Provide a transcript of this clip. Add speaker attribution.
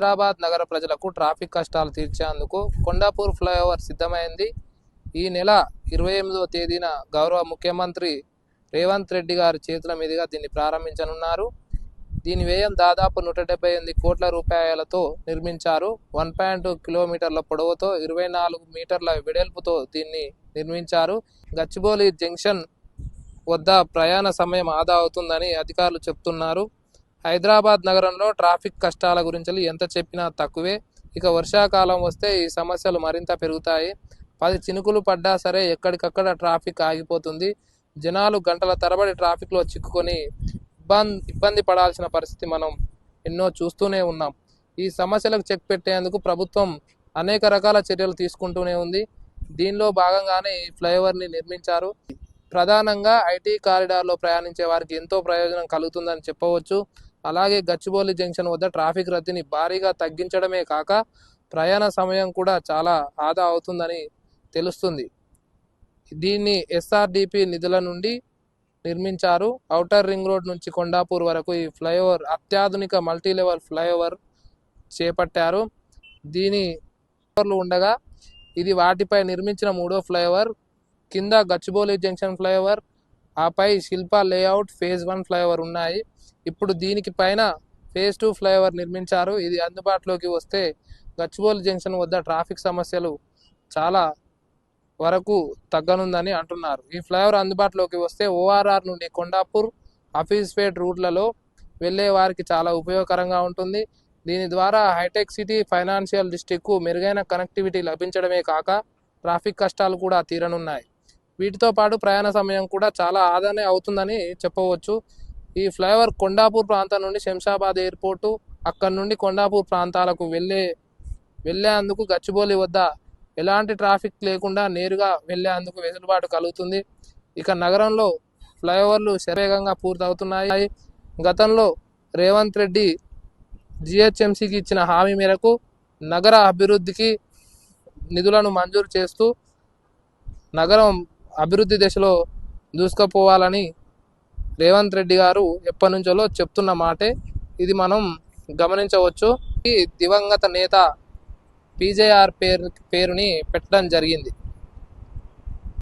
Speaker 1: హైదరాబాద్ నగర ప్రజలకు ట్రాఫిక్ కష్టాలు తీర్చేందుకు కొండాపూర్ ఫ్లైఓవర్ సిద్ధమైంది. ఈ నెల ఇరవై ఎనిమిదవ తేదీన గౌరవ ముఖ్యమంత్రి రేవంత్ రెడ్డి గారి చేతుల మీదుగా దీన్ని ప్రారంభించనున్నారు. దీని వ్యయం దాదాపు నూట డెబ్బై ఎనిమిది కోట్ల రూపాయలతో నిర్మించారు. వన్ పాయింట్ కిలోమీటర్ల పొడవుతో ఇరవై నాలుగు మీటర్ల వెడల్పుతో దీన్ని నిర్మించారు. గచ్చిబౌలి జంక్షన్ వద్ద ప్రయాణ సమయం ఆదా అవుతుందని అధికారులు చెప్తున్నారు. హైదరాబాద్ నగరంలో ట్రాఫిక్ కష్టాల గురించి ఎంత చెప్పినా తక్కువే. ఇక వర్షాకాలం వస్తే ఈ సమస్యలు మరింత పెరుగుతాయి. పది చినుకులు పడ్డా సరే ఎక్కడికక్కడ ట్రాఫిక్ ఆగిపోతుంది. జనాలు గంటల తరబడి ట్రాఫిక్లో చిక్కుకొని ఇబ్బంది ఇబ్బంది పడాల్సిన పరిస్థితి మనం ఎన్నో చూస్తూనే ఉన్నాం. ఈ సమస్యలకు చెక్ పెట్టేందుకు ప్రభుత్వం అనేక రకాల చర్యలు తీసుకుంటూనే ఉంది. దీనిలో భాగంగానే ఈ ఫ్లైఓవర్ని నిర్మించారు. ప్రధానంగా ఐటీ కారిడార్లో ప్రయాణించే వారికి ఎంతో ప్రయోజనం కలుగుతుందని చెప్పవచ్చు. అలాగే గచ్చిబౌలి జంక్షన్ వద్ద ట్రాఫిక్ రద్దీని భారీగా తగ్గించడమే కాక ప్రయాణ సమయం కూడా చాలా ఆదా అవుతుందని తెలుస్తుంది. దీన్ని ఎస్ఆర్డిపి నిధుల నుండి నిర్మించారు. ఔటర్ రింగ్ రోడ్ నుంచి కొండాపూర్ వరకు ఈ ఫ్లైఓవర్ అత్యాధునిక మల్టీ లెవెల్ ఫ్లైఓవర్ చేపట్టారు. దీని ఫ్లైఓవర్లు ఉండగా ఇది వాటిపై నిర్మించిన మూడో ఫ్లైఓవర్. కింద గచ్చిబౌలి జంక్షన్ ఫ్లైఓవర్ ఆపై Shilpa layout phase one flyover ఉన్నాయి. ఇప్పుడు దీనికి పైన ఫేజ్ టూ ఫ్లైఓవర్ నిర్మించారు. ఇది అందుబాటులోకి వస్తే గచ్చిబౌలి జంక్షన్ వద్ద ట్రాఫిక్ సమస్యలు చాలా వరకు తగ్గనుందని అంటున్నారు. ఈ ఫ్లైఓవర్ అందుబాటులోకి వస్తే ఓఆర్ఆర్ నుండి కొండాపూర్ అఫీస్పేట్ రూట్లలో వెళ్ళే వారికి చాలా ఉపయోగకరంగా ఉంటుంది. దీని ద్వారా హైటెక్ సిటీ ఫైనాన్షియల్ డిస్టిక్కు మెరుగైన కనెక్టివిటీ లభించడమే కాక ట్రాఫిక్ కష్టాలు కూడా తీరనున్నాయి. వీటితో పాటు ప్రయాణ సమయం కూడా చాలా ఆదానే అవుతుందని చెప్పవచ్చు. ఈ ఫ్లైఓవర్ కొండాపూర్ ప్రాంతం నుండి శంషాబాద్ ఎయిర్పోర్టు అక్కడి నుండి కొండాపూర్ ప్రాంతాలకు వెళ్ళే వెళ్ళేందుకు గచ్చిబౌలి వద్ద ఎలాంటి ట్రాఫిక్ లేకుండా నేరుగా వెళ్ళేందుకు వెసులుబాటు కలుగుతుంది. ఇక నగరంలో ఫ్లైఓవర్లు శరవేగంగా పూర్తవుతున్నాయి. గతంలో రేవంత్ రెడ్డి జిహెచ్ఎంసీకి ఇచ్చిన హామీ మేరకు నగర అభివృద్ధికి నిధులను మంజూరు చేస్తూ నగరం అభివృద్ధి దిశలో దూసుకుపోవాలని రేవంత్ రెడ్డి గారు ఎప్పటి నుంచో చెప్తున్న మాటే ఇది మనం గమనించవచ్చు. ఈ దివంగత నేత పీజేఆర్ పేరు పేరుని పెట్టడం జరిగింది.